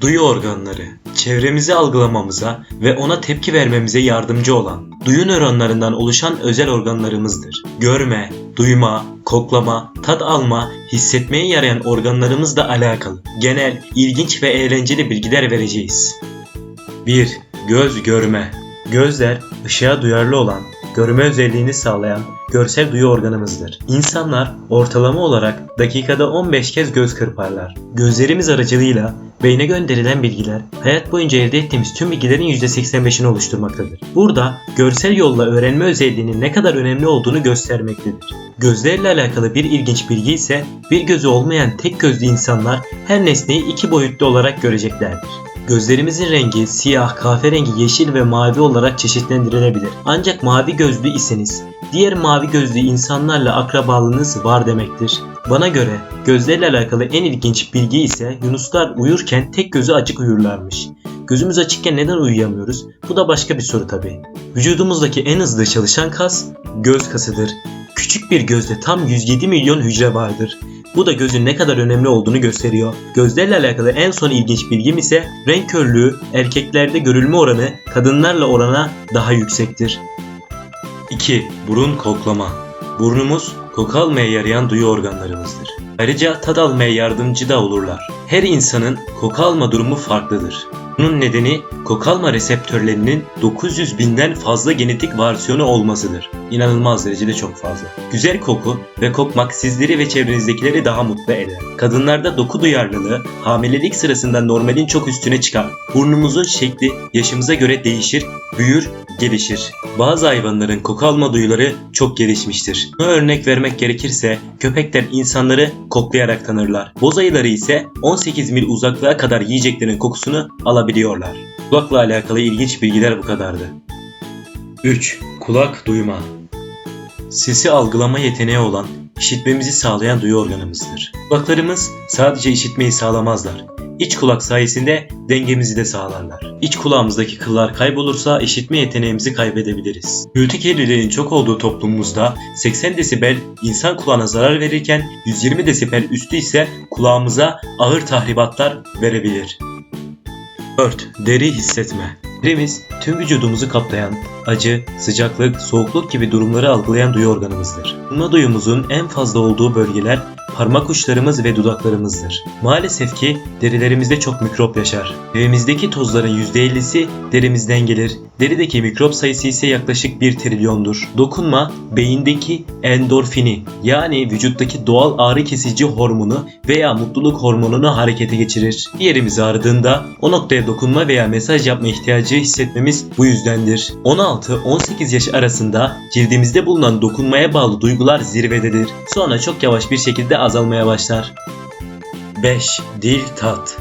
Duyu organları, çevremizi algılamamıza ve ona tepki vermemize yardımcı olan, duyu nöronlarından oluşan özel organlarımızdır. Görme, duyma, koklama, tat alma, hissetmeye yarayan organlarımızla alakalı genel, ilginç ve eğlenceli bilgiler vereceğiz. 1. Göz görme. Gözler ışığa duyarlı olan, görme özelliğini sağlayan görsel duyu organımızdır. İnsanlar ortalama olarak dakikada 15 kez göz kırparlar. Gözlerimiz aracılığıyla beyne gönderilen bilgiler hayat boyunca elde ettiğimiz tüm bilgilerin %85'ini oluşturmaktadır. Burada görsel yolla öğrenme özelliğinin ne kadar önemli olduğunu göstermektedir. Gözlerle alakalı bir ilginç bilgi ise bir gözü olmayan tek gözlü insanlar her nesneyi iki boyutlu olarak göreceklerdir. Gözlerimizin rengi siyah, kahverengi, yeşil ve mavi olarak çeşitlendirilebilir. Ancak mavi gözlü iseniz diğer mavi gözlü insanlarla akrabalığınız var demektir. Bana göre gözlerle alakalı en ilginç bilgi ise yunuslar uyurken tek gözü açık uyurlarmış. Gözümüz açıkken neden uyuyamıyoruz? Bu da başka bir soru tabi. Vücudumuzdaki en hızlı çalışan kas göz kasıdır. Küçük bir gözde tam 107 milyon hücre vardır. Bu da gözün ne kadar önemli olduğunu gösteriyor. Gözlerle alakalı en son ilginç bilgim ise renk körlüğü erkeklerde görülme oranı kadınlarla orana daha yüksektir. 2. Burun koklama. Burnumuz koku almaya yarayan duyu organlarımızdır. Ayrıca tat almaya yardımcı da olurlar. Her insanın koku alma durumu farklıdır. Bunun nedeni koku alma reseptörlerinin 900 binden fazla genetik varsiyonu olmasıdır. İnanılmaz derecede çok fazla. Güzel koku ve kokmak sizleri ve çevrenizdekileri daha mutlu eder. Kadınlarda doku duyarlılığı hamilelik sırasında normalin çok üstüne çıkar. Burnumuzun şekli yaşımıza göre değişir, büyür, gelişir. Bazı hayvanların koku alma duyuları çok gelişmiştir. Buna örnek vermek gerekirse köpekler insanları koklayarak tanırlar. Boz ayıları ise 18 mil uzaklığa kadar yiyeceklerin kokusunu alabiliyorlar. Kulakla alakalı ilginç bilgiler bu kadardı. 3. Kulak duyma. Sesi algılama yeteneği olan, işitmemizi sağlayan duyu organımızdır. Kulaklarımız sadece işitmeyi sağlamazlar. İç kulak sayesinde dengemizi de sağlarlar. İç kulağımızdaki kıllar kaybolursa işitme yeteneğimizi kaybedebiliriz. Gürültü kirliliğinin çok olduğu toplumumuzda 80 desibel insan kulağına zarar verirken 120 desibel üstü ise kulağımıza ağır tahribatlar verebilir. 4. Deri hissetme. Derimiz tüm vücudumuzu kaplayan, acı, sıcaklık, soğukluk gibi durumları algılayan duyu organımızdır. Duyma duyumuzun en fazla olduğu bölgeler parmak uçlarımız ve dudaklarımızdır. Maalesef ki derilerimizde çok mikrop yaşar. Derimizdeki tozların %50'si derimizden gelir. Derideki mikrop sayısı ise yaklaşık 1 trilyondur. Dokunma beyindeki endorfini yani vücuttaki doğal ağrı kesici hormonu veya mutluluk hormonunu harekete geçirir. Bir yerimiz ağrıdığında o noktaya dokunma veya mesaj yapma ihtiyacı hissetmemiz bu yüzdendir. 16-18 yaş arasında cildimizde bulunan dokunmaya bağlı duygular zirvededir. Sonra çok yavaş bir şekilde azalmaya başlar. 5. Dil tat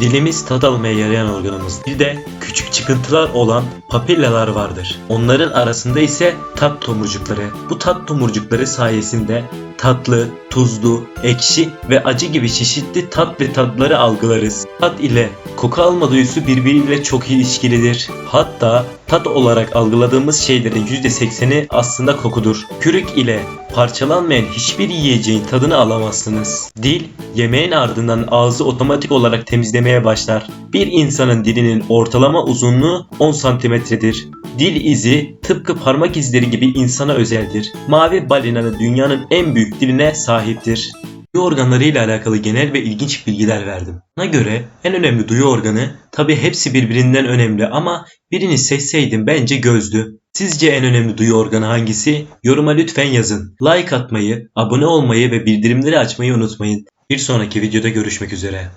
Dilimiz tat almaya yarayan organımız. Dilde küçük çıkıntılar olan papillalar vardır. Onların arasında ise tat tomurcukları. Bu tat tomurcukları sayesinde tatlı, tuzlu, ekşi ve acı gibi çeşitli tat ve tatları algılarız. Tat ile koku alma duyusu birbiriyle çok ilişkilidir. Hatta tat olarak algıladığımız şeylerin %80'i aslında kokudur. Kürük ile parçalanmayan hiçbir yiyeceğin tadını alamazsınız. Dil, yemeğin ardından ağzı otomatik olarak temizlemeye başlar. Bir insanın dilinin ortalama uzunluğu 10 santimetredir. Dil izi tıpkı parmak izleri gibi insana özeldir. Mavi balinanın dünyanın en büyük diline sahiptir. Duyu organları ile alakalı genel ve ilginç bilgiler verdim. Bana göre en önemli duyu organı tabi hepsi birbirinden önemli ama birini seçseydim bence gözdü. Sizce en önemli duyu organı hangisi? Yoruma lütfen yazın. Like atmayı, abone olmayı ve bildirimleri açmayı unutmayın. Bir sonraki videoda görüşmek üzere.